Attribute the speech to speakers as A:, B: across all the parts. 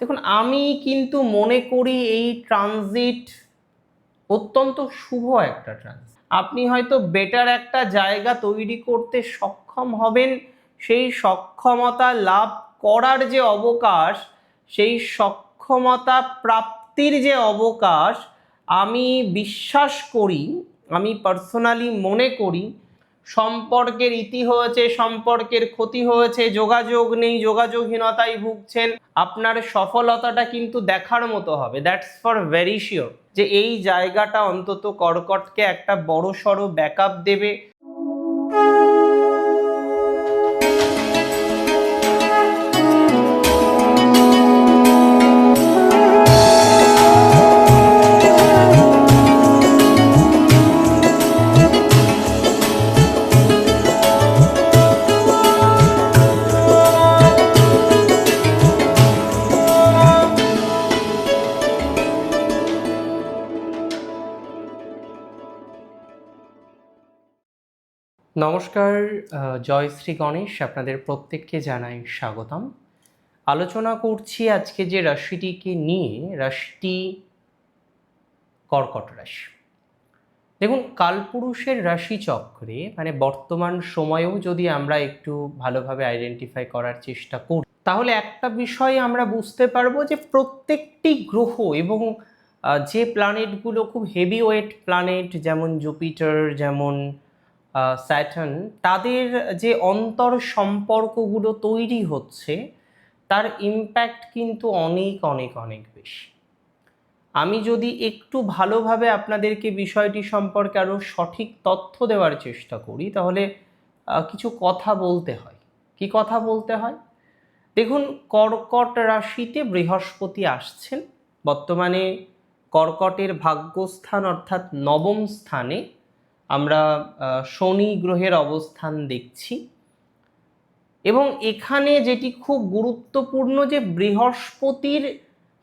A: দেখুন, আমি কিন্তু মনে করি এই ট্রানজিট অত্যন্ত শুভ একটা ট্রানজিট আপনি হয়তো বেটার একটা জায়গা তৈরি করতে সক্ষম হবেন, সেই সক্ষমতা লাভ করার যে অবকাশ, সেই সক্ষমতা প্রাপ্তির যে অবকাশ, আমি বিশ্বাস করি, আমি পার্সোনালি মনে করি সম্পর্কের ইতি হয়েছে, সম্পর্কের ক্ষতি হয়েছে, যোগাযোগ নেই, যোগাযোগহীনতায় ভুগছেন। আপনার সফলতাটা কিন্তু দেখার মতো হবে। দ্যাটস ফর ভেরি শিওর যে এই জায়গাটা অন্তত কর্কটকে একটা বড় সড়ো ব্যাকআপ দেবে। নমস্কার জয় শ্রী গণেশ, আপনাদের প্রত্যেককে জানাই স্বাগতম। আলোচনা করছি আজকে যে রাশিটিকে নিয়ে, রাশিটি কর্কট রাশি। দেখুন, কালপুরুষের রাশি চক্রে মানে বর্তমান সময়েও যদি আমরা একটু ভালোভাবে আইডেন্টিফাই করার চেষ্টা করি, তাহলে একটা বিষয় আমরা বুঝতে পারব যে প্রত্যেকটি গ্রহ এবং যে প্ল্যানেটগুলো খুব হেভি ওয়েট প্ল্যানেট যেমন জুপিটার যেমন স্যাটার্ন তাদের যে অন্তর সম্পর্কগুলো তৈরি হচ্ছে, তার ইম্প্যাক্ট কিন্তু অনেক অনেক অনেক বেশি। আমি যদি একটু ভালোভাবে আপনাদেরকে বিষয়টি সম্পর্কে আরও সঠিক তথ্য দেওয়ার চেষ্টা করি, তাহলে কিছু কথা বলতে হয়। কি কথা বলতে হয়? দেখুন, কর্কট রাশিতে বৃহস্পতি আসছেন। বর্তমানে কর্কটের ভাগ্যস্থান অর্থাৎ নবম স্থানে আমরা শনি গ্রহের অবস্থান দেখছি এবং এখানে যেটি খুব গুরুত্বপূর্ণ যে বৃহস্পতির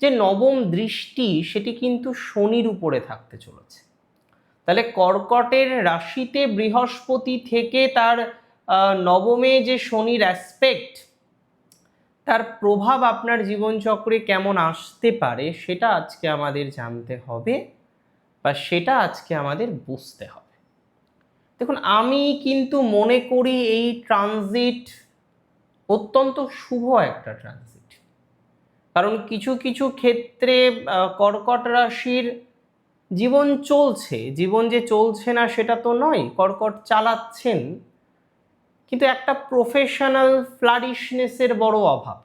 A: যে নবম দৃষ্টি, সেটি কিন্তু শনির উপরে থাকতে চলেছে। তাহলে কর্কটের রাশিতে বৃহস্পতি থেকে তার নবমে যে শনির অ্যাসপেক্ট তার প্রভাব আপনার জীবনচক্রে কেমন আসতে পারে, সেটা আজকে আমাদের জানতে হবে বা সেটা আজকে আমাদের বুঝতে হবে। দেখুন, আমি কিন্তু মনে করি এই ট্রানজিট অত্যন্ত শুভ একটা ট্রানজিট কারণ কিছু কিছু ক্ষেত্রে কর্কট রাশির জীবন চলছে। জীবন যে চলছে না, সেটা তো নয়, কর্কট চালাচ্ছেন। কিন্তু একটা প্রফেশনাল ফ্লারিশনেসের বড় অভাব।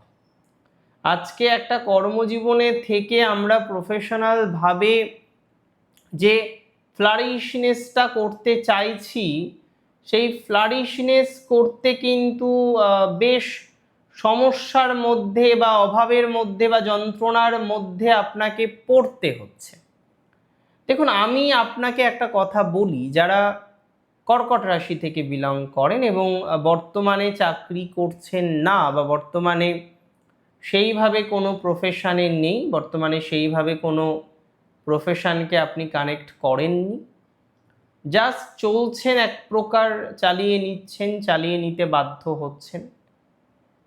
A: আজকে একটা কর্মজীবনে থেকে আমরা প্রফেশনালভাবে যে ফ্লারিশনেসটা করতে চাইছি। সেই ফ্লারিশনেস করতে কিন্তু বেশ সমস্যার মধ্যে বা অভাবের মধ্যে বা যন্ত্রণার মধ্যে আপনাকে পড়তে হচ্ছে। দেখুন, আমি আপনাকে একটা কথা বলি, যারা কর্কট রাশি থেকে বিলং করেন এবং বর্তমানে চাকরি করছেন না বা বর্তমানে সেইভাবে কোনো প্রফেশনে নেই, বর্তমানে সেইভাবে কোনো প্রফেশনকে আপনি কানেক্ট করেননি। জাস্ট চলছেন এক প্রকার, চালিয়ে নিচ্ছেন, চালিয়ে নিতে বাধ্য হচ্ছেন।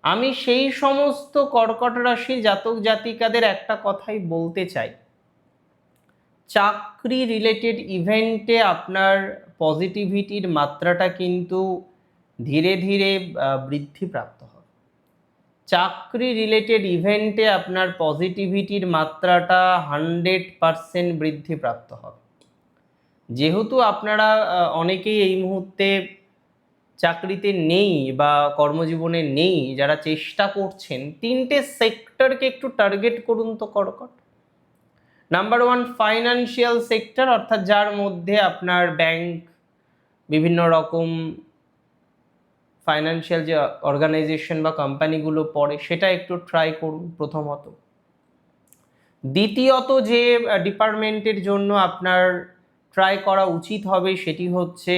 A: আমি সেই সমস্ত কর্কট রাশির জাতক জাতিকাদের একটা কথাই বলতে চাই। চাকরি রিলেটেড ইভেন্টে আপনার পজিটিভিটির মাত্রাটা কিন্তু ধীরে ধীরে বৃদ্ধিপ্রাপ্ত চাকরি রিলেটেড ইভেন্টে আপনার পজিটিভিটির মাত্রাটা হান্ড্রেড পারসেন্ট বৃদ্ধিপ্রাপ্ত হবে। যেহেতু আপনারা অনেকেই এই মুহূর্তে চাকরিতে নেই বা কর্মজীবনে নেই, যারা চেষ্টা করছেন, তিনটে সেক্টরকে একটু টার্গেট করুন তো কর্কট। নাম্বার ওয়ান ফাইনান্সিয়াল সেক্টর অর্থাৎ যার মধ্যে আপনার ব্যাংক বিভিন্ন রকম ফাইনান্সিয়াল যে অর্গানাইজেশন বা কোম্পানিগুলো পড়ে, সেটা একটু ট্রাই করুন প্রথমত। দ্বিতীয়ত যে ডিপার্টমেন্টের জন্য আপনার ট্রাই করা উচিত হবে, সেটি হচ্ছে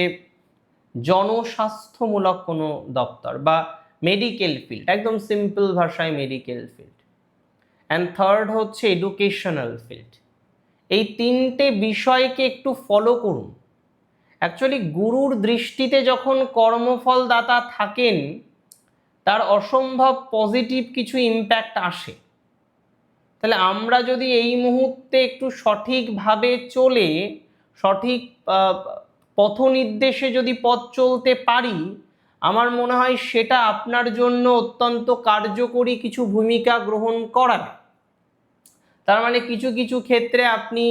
A: জনস্বাস্থ্যমূলক কোনো দপ্তর বা মেডিকেল ফিল্ড একদম সিম্পল ভাষায় মেডিকেল ফিল্ড অ্যান্ড থার্ড হচ্ছে এডুকেশনাল ফিল্ড এই তিনটে বিষয়কে একটু ফলো করুন। অ্যাকচুয়ালি গুরুর দৃষ্টিতে যখন কর্মফলদাতা থাকেন, তার অসম্ভব পজিটিভ কিছু ইম্প্যাক্ট আসে। তাহলে আমরা যদি এই মুহূর্তে একটু সঠিকভাবে চলে, সঠিক পথ নির্দেশে যদি পথ চলতে পারি, আমার মনে হয় সেটা আপনার জন্য অত্যন্ত কার্যকরী কিছু ভূমিকা গ্রহণ করাবে তার মানে কিছু কিছু ক্ষেত্রে আপনি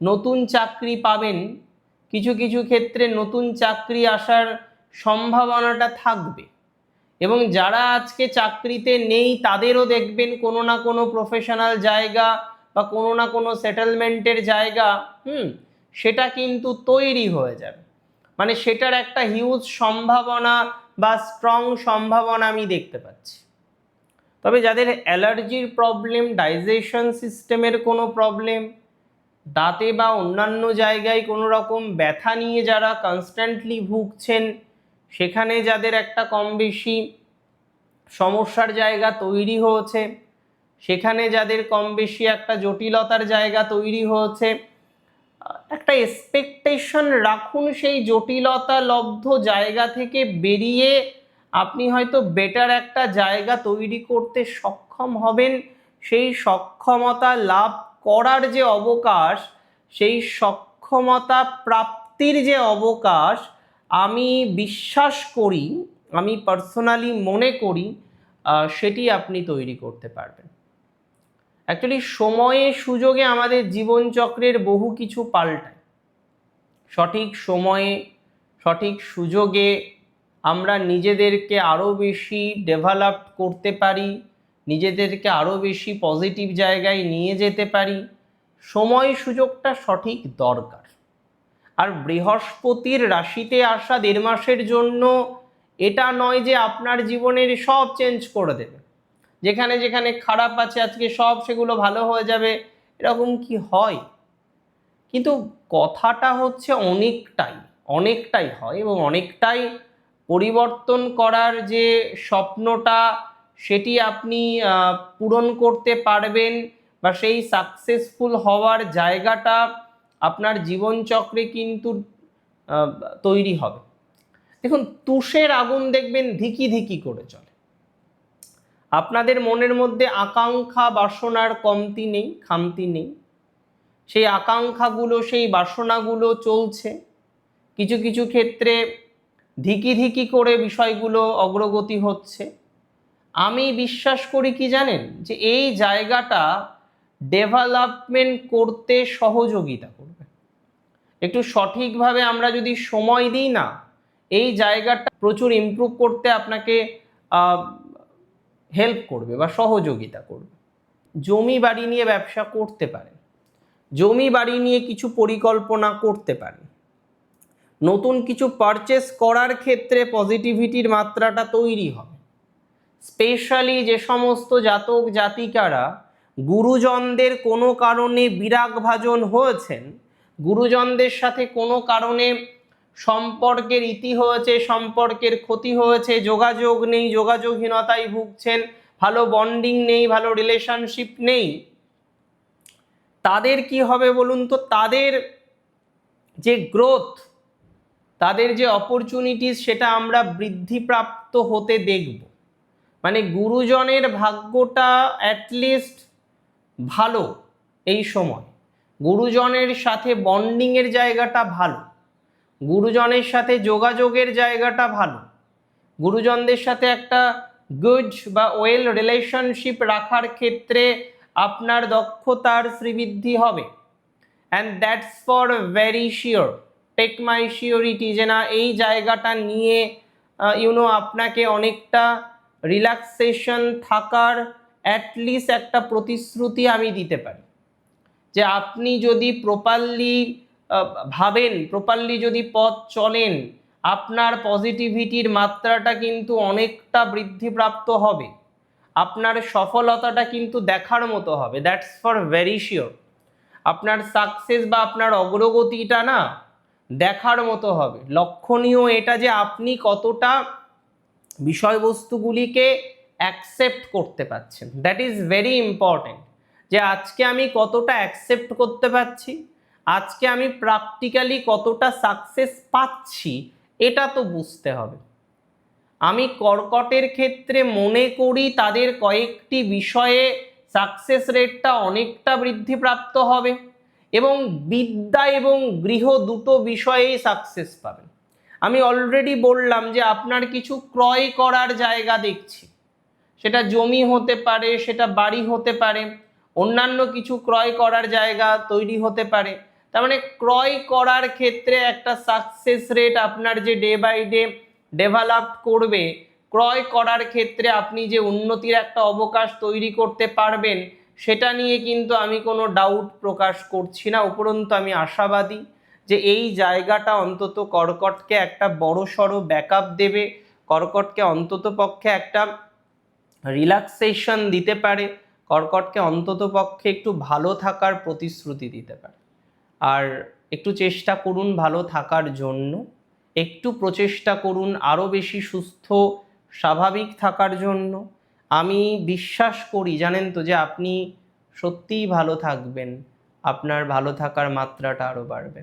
A: নতুন চাকরি পাবেন কিছু কিছু ক্ষেত্রে নতুন চাকরি আসার সম্ভাবনাটা থাকবে। এবং যারা আজকে চাকরিতে নেই, তাদেরও দেখবেন কোনো না কোনো প্রফেশনাল জায়গা বা কোনো না কোনো সেটেলমেন্টের জায়গা, হুম, সেটা কিন্তু তৈরি হয়ে যাবে। মানে সেটার একটা হিউজ সম্ভাবনা বা স্ট্রং সম্ভাবনা আমি দেখতে পাচ্ছি। তবে যাদের অ্যালার্জির প্রবলেম ডাইজেশন সিস্টেমের কোনো প্রবলেম দাঁতে বা অন্যান্য জায়গায় কোনো রকম ব্যথা নিয়ে যারা কনস্ট্যান্টলি ভুগছেন, সেখানে যাদের একটা কম বেশি সমস্যার জায়গা তৈরি হয়েছে, সেখানে যাদের কম বেশি একটা জটিলতার জায়গা তৈরি হয়েছে, একটা এক্সপেকটেশন রাখুন সেই জটিলতা লব্ধ জায়গা থেকে বেরিয়ে আপনি হয়তো বেটার একটা জায়গা তৈরি করতে সক্ষম হবেন, সেই সক্ষমতা লাভ করার যে অবকাশ, সেই সক্ষমতা প্রাপ্তির যে অবকাশ, আমি বিশ্বাস করি, আমি পার্সোনালি মনে করি সেটি আপনি তৈরি করতে পারবেন। অ্যাকচুয়ালি সময়ে সুযোগে আমাদের জীবনচক্রের বহু কিছু পাল্টায়। সঠিক সময়ে, সঠিক সুযোগে আমরা নিজেদেরকে আরও বেশি ডেভেলপ করতে পারি নিজেদেরকে আরও বেশি পজিটিভ জায়গায় নিয়ে যেতে পারি। সময় সুযোগটা সঠিক দরকার। আর বৃহস্পতির রাশিতে আসা দেড় মাসের জন্য এটা নয় যে আপনার জীবনের সব চেঞ্জ করে দেবে। যেখানে যেখানে খারাপ আছে, আজকে সব সেগুলো ভালো হয়ে যাবে, এরকম কি হয়? কিন্তু কথাটা হচ্ছে অনেকটাই অনেকটাই হয় এবং অনেকটাই পরিবর্তন করার যে স্বপ্নটা সেটি আপনি পূরণ করতে পারবেন বা সেই সাকসেসফুল হওয়ার জায়গাটা আপনার জীবনচক্রে কিন্তু তৈরি হবে। দেখুন, তুষের আগুন দেখবেন ধিকি ধিকি করে চলে আপনাদের মনের মধ্যে আকাঙ্ক্ষা, বাসনার কমতি নেই, খামতি নেই। সেই আকাঙ্ক্ষাগুলো, সেই বাসনাগুলো চলছে। কিছু কিছু ক্ষেত্রে ধিকি ধিকি করে বিষয়গুলো অগ্রগতি হচ্ছে। আমি বিশ্বাস করি কি জানেন? যে এই জায়গাটা ডেভেলপমেন্ট করতে সহযোগিতা করবে। একটু সঠিকভাবে আমরা যদি সময় দিই না, এই জায়গাটা প্রচুর ইমপ্রুভ করতে আপনাকে হেল্প করবে বা সহযোগিতা করবে। জমি বাড়ি নিয়ে ব্যবসা করতে পারেন। জমি বাড়ি নিয়ে কিছু পরিকল্পনা করতে পারেন। নতুন কিছু পারচেস করার ক্ষেত্রে পজিটিভিটির মাত্রাটা তৈরি হবে। স্পেশালি যে সমস্ত জাতক জাতিকারা গুরুজনদের কোনো কারণে বিরাগ ভাজন হয়েছেন, গুরুজনদের সাথে কোনো কারণে সম্পর্কের ইতি হয়েছে, সম্পর্কের ক্ষতি হয়েছে, যোগাযোগ নেই, যোগাযোগহীনতায় ভুগছেন, ভালো বন্ডিং নেই, ভালো রিলেশনশিপ নেই, তাদের কি হবে বলুন তো? তাদের যে গ্রোথ তাদের যে অপরচুনিটিস সেটা আমরা বৃদ্ধিপ্রাপ্ত হতে দেখব। মানে গুরুজনের ভাগ্যটা অ্যাটলিস্ট ভালো এই সময়। গুরুজনের সাথে বন্ডিংয়ের জায়গাটা ভালো। গুরুজনের সাথে যোগাযোগের জায়গাটা ভালো। গুরুজনদের সাথে একটা গুড বা ওয়েল রিলেশনশিপ রাখার ক্ষেত্রে আপনার দক্ষতার শ্রীবৃদ্ধি হবে। And that's for very sure take my surety যে না, এই জায়গাটা নিয়ে ইউনো আপনাকে অনেকটা রিল্যাক্সেশন থাকার অ্যাটলিস্ট একটা প্রতিশ্রুতি আমি দিতে পারি। যে আপনি যদি প্রপারলি ভাবেন প্রপারলি যদি পথ চলেন, আপনার পজিটিভিটির মাত্রাটা কিন্তু অনেকটা বৃদ্ধিপ্রাপ্ত হবে। আপনার সফলতাটা কিন্তু দেখার মতো হবে। দ্যাটস ফর ভেরি শিওর আপনার সাকসেস বা আপনার অগ্রগতিটা না দেখার মতো হবে। লক্ষণীয় এটা যে আপনি কতটা বিষয়বস্তুগুলিকে অ্যাকসেপ্ট করতে পারছেন। দ্যাট ইজ ভেরি ইম্পর্ট্যান্ট যে আজকে আমি কতটা অ্যাকসেপ্ট করতে পারছি, আজকে আমি প্র্যাকটিক্যালি কতটা সাকসেস পাচ্ছি, এটা তো বুঝতে হবে। আমি কর্কটের ক্ষেত্রে মনে করি তাদের কয়েকটি বিষয়ে সাকসেস রেটটা অনেকটা বৃদ্ধিপ্রাপ্ত হবে এবং বিদ্যা এবং গৃহ দুটো বিষয়েই সাকসেস পাবেন। আমি অলরেডি বললাম যে আপনার কিছু ক্রয় করার জায়গা দেখছি। সেটা জমি হতে পারে, সেটা বাড়ি হতে পারে, অন্যান্য কিছু ক্রয় করার জায়গা তৈরি হতে পারে। তার মানে ক্রয় করার ক্ষেত্রে একটা সাকসেস রেট আপনার যে ডে বাই ডে ডেভেলপ করবে, ক্রয় করার ক্ষেত্রে আপনি যে উন্নতির একটা অবকাশ তৈরি করতে পারবেন, সেটা নিয়ে কিন্তু আমি কোনো ডাউট প্রকাশ করছি না। উপরন্তু আমি আশাবাদী। যে এই জায়গাটা অন্তত কর্কটকে একটা বড় সড়ো ব্যাকআপ দেবে, কর্কটকে অন্তত পক্ষে একটা রিল্যাক্সেশন দিতে পারে, কর্কটকে অন্তত পক্ষে একটু ভালো থাকার প্রতিশ্রুতি দিতে পারে। আর একটু চেষ্টা করুন ভালো থাকার জন্য, একটু প্রচেষ্টা করুন আরও বেশি সুস্থ, স্বাভাবিক থাকার জন্য। আমি বিশ্বাস করি, জানেন তো, যে আপনি সত্যিই ভালো থাকবেন, আপনার ভালো থাকার মাত্রাটা আরও বাড়বে।